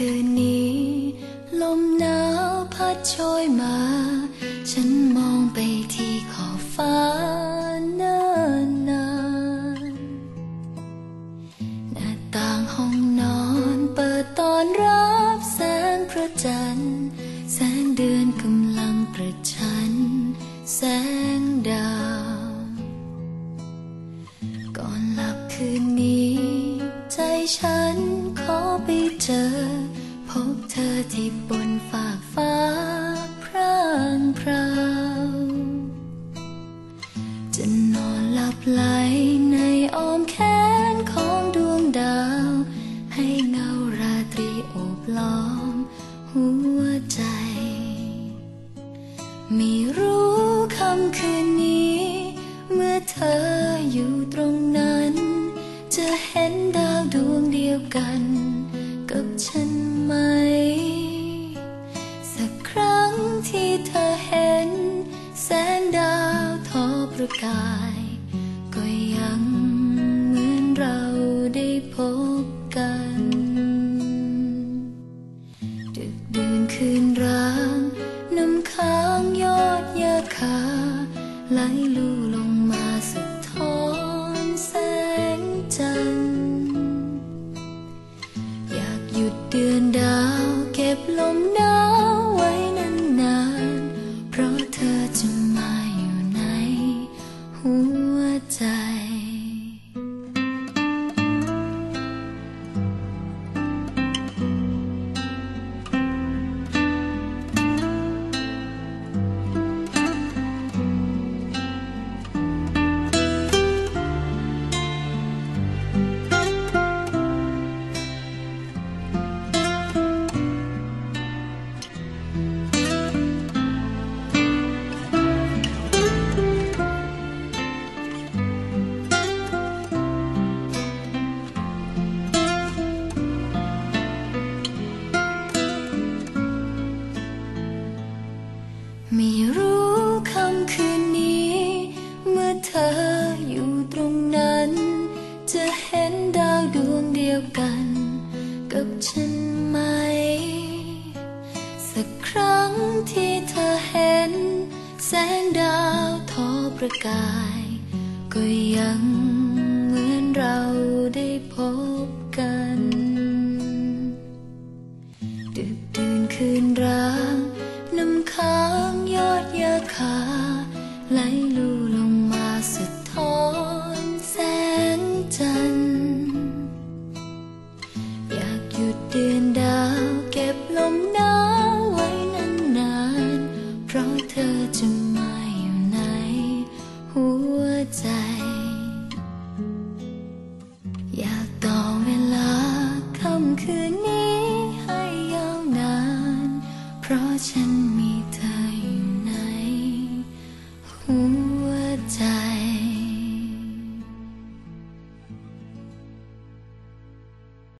คืนนี้ ลมหนาวพัดโชยมา ฉันมองไปที่ขอบฟ้า ฉันขอไปเจอ พบเธอที่บนฝากฟ้าพร่างพราวจะนอนหลับไหลในอ้อมแขนของดวงดาว ให้เงาราตรีโอบล้อมหัวใจ ไม่รู้คำคืนนี้ เมื่อเธออยู่ตรงนั้น ที่เธอเห็น แสงดาวทอประกาย ก็ยังเหมือนเราได้พบกันดึกดื่นคืนร้างน้ำค้างยอดยาคาไหลลู่ลงมาสะท้อนแสงจันทร์อยากหยุดเดือนดาวเก็บลมหนาว หัวใจ ไม่รู้คำคืนนี้ เมื่อเธออยู่ตรงนั้น จะเห็นดาวดวงเดียวกัน กับฉันไหม สักครั้งที่เธอเห็น แสงดาวทอประกาย ก็ยังเหมือนเราได้พบกัน ดึกดื่นคืนร้าง น้ำค้างยอดยาคาไหลลู่ลงมาสะท้อนแสงจันทร์อยากหยุดเดือนดาวเก็บลมหนาวไว้นานๆ เพราะเธอจะมาอยู่ในหัวใจ อยากต่อเวลาค่ำคืนนี้ เพราะฉันมีเธอ